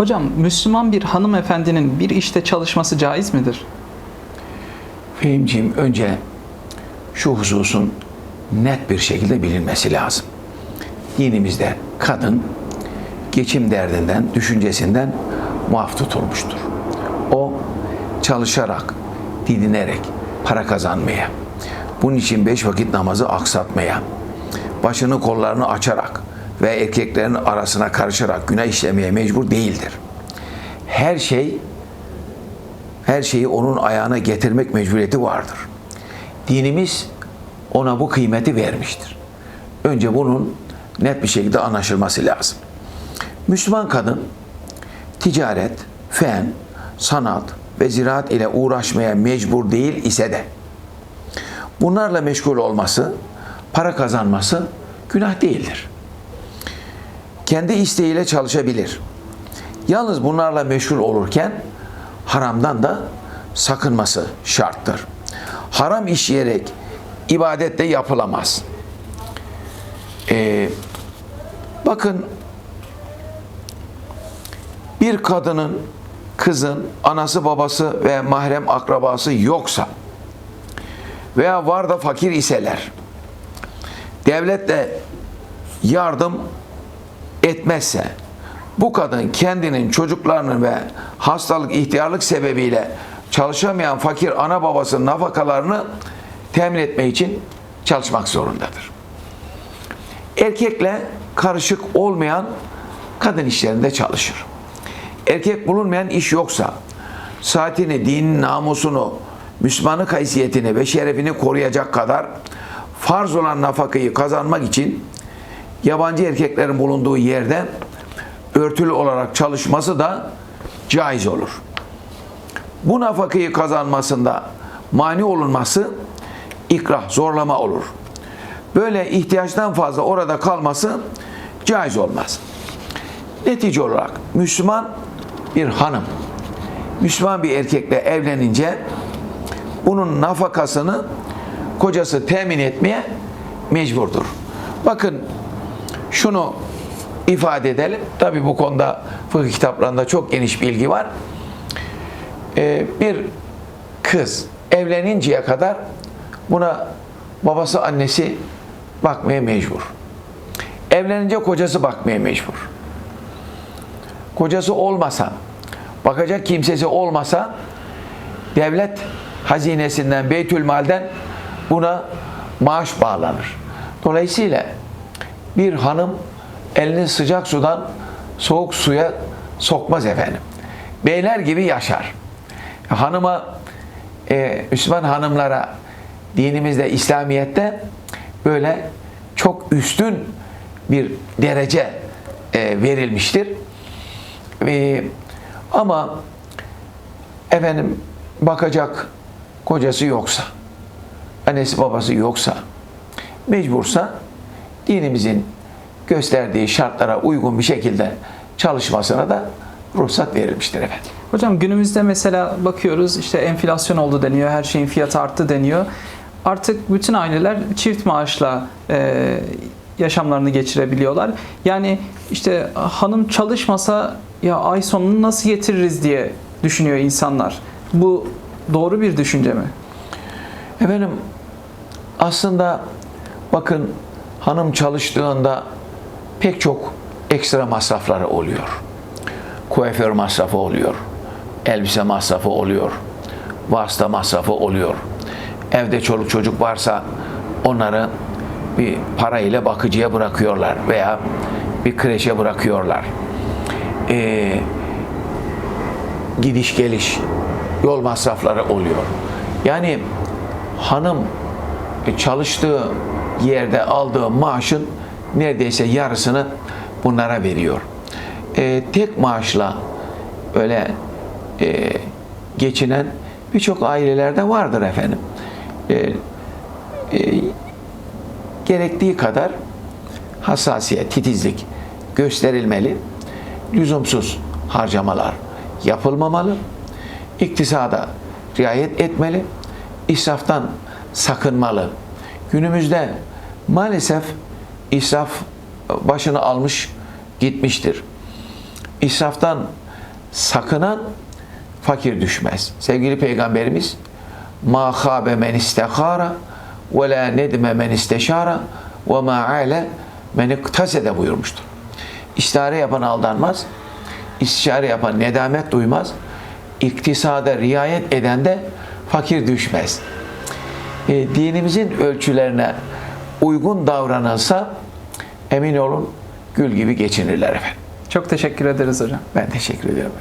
Hocam Müslüman bir hanımefendinin bir işte çalışması caiz midir? Fehimciğim önce şu hususun net bir şekilde bilinmesi lazım. Dinimizde kadın geçim derdinden, düşüncesinden muaf tutulmuştur. O çalışarak, didinerek para kazanmaya, bunun için beş vakit namazı aksatmaya, başını kollarını açarak ve erkeklerin arasına karışarak günah işlemeye mecbur değildir. Her şey her şeyi onun ayağına getirmek mecburiyeti vardır. Dinimiz ona bu kıymeti vermiştir. Önce bunun net bir şekilde anlaşılması lazım. Müslüman kadın ticaret, fen, sanat ve ziraat ile uğraşmaya mecbur değil ise de bunlarla meşgul olması, para kazanması günah değildir. Kendi isteğiyle çalışabilir. Yalnız bunlarla meşgul olurken haramdan da sakınması şarttır. Haram işleyerek ibadet de yapılamaz. Ee, bakın bir kadının, kızın anası babası ve mahrem akrabası yoksa veya var da fakir iseler devlet de yardım etmezse bu kadın kendinin çocuklarının ve hastalık ihtiyarlık sebebiyle çalışamayan fakir ana babasının nafakalarını temin etmek için çalışmak zorundadır. Erkekle karışık olmayan kadın işlerinde çalışır. Erkek bulunmayan iş yoksa saatini, dinin namusunu, Müslümanlık haysiyetini ve şerefini koruyacak kadar farz olan nafakayı kazanmak için yabancı erkeklerin bulunduğu yerde örtülü olarak çalışması da caiz olur. Bu nafakayı kazanmasında mani olunması ikrah, zorlama olur. Böyle ihtiyaçtan fazla orada kalması caiz olmaz. Netice olarak Müslüman bir hanım, Müslüman bir erkekle evlenince bunun nafakasını kocası temin etmeye mecburdur. Bakın şunu ifade edelim. Tabi bu konuda fıkıh kitaplarında çok geniş bilgi var. Ee, bir kız evleninceye kadar buna babası annesi bakmaya mecbur. Evlenince kocası bakmaya mecbur. Kocası olmasa, bakacak kimsesi olmasa devlet hazinesinden, Beytülmal'den buna maaş bağlanır. Dolayısıyla bir hanım elini sıcak sudan soğuk suya sokmaz efendim. Beyler gibi yaşar. Hanıma, e, Müslüman hanımlara dinimizde, İslamiyet'te böyle çok üstün bir derece e, verilmiştir. E, ama efendim bakacak kocası yoksa, annesi babası yoksa, mecbursa dinimizin gösterdiği şartlara uygun bir şekilde çalışmasına da ruhsat verilmiştir efendim. Hocam günümüzde mesela bakıyoruz işte enflasyon oldu deniyor, her şeyin fiyatı arttı deniyor. Artık bütün aileler çift maaşla e, yaşamlarını geçirebiliyorlar. Yani işte hanım çalışmasa ya ay sonunu nasıl getiririz diye düşünüyor insanlar. Bu doğru bir düşünce mi? Efendim aslında bakın hanım çalıştığında pek çok ekstra masrafları oluyor. Kuaför masrafı oluyor. Elbise masrafı oluyor. Vasıta masrafı oluyor. Evde çoluk çocuk varsa onları bir para ile bakıcıya bırakıyorlar veya bir kreşe bırakıyorlar. Ee, gidiş geliş yol masrafları oluyor. Yani hanım çalıştığı yerde aldığı maaşın neredeyse yarısını bunlara veriyor. Ee, tek maaşla öyle e, geçinen birçok ailelerde vardır efendim. Ee, e, gerektiği kadar hassasiyet, titizlik gösterilmeli. Lüzumsuz harcamalar yapılmamalı. İktisada riayet etmeli. İsraftan sakınmalı. Günümüzde maalesef israf başını almış gitmiştir. İsraftan sakınan fakir düşmez. Sevgili Peygamberimiz ma khabe men istehara ve la nedme men isteşara ve ma ale men iktasede buyurmuştur. İstihare yapan aldanmaz, istişare yapan nedamet duymaz, iktisada riayet eden de fakir düşmez. E, dinimizin ölçülerine uygun davranılsa emin olun gül gibi geçinirler efendim. Çok teşekkür ederiz hocam. Ben teşekkür ediyorum.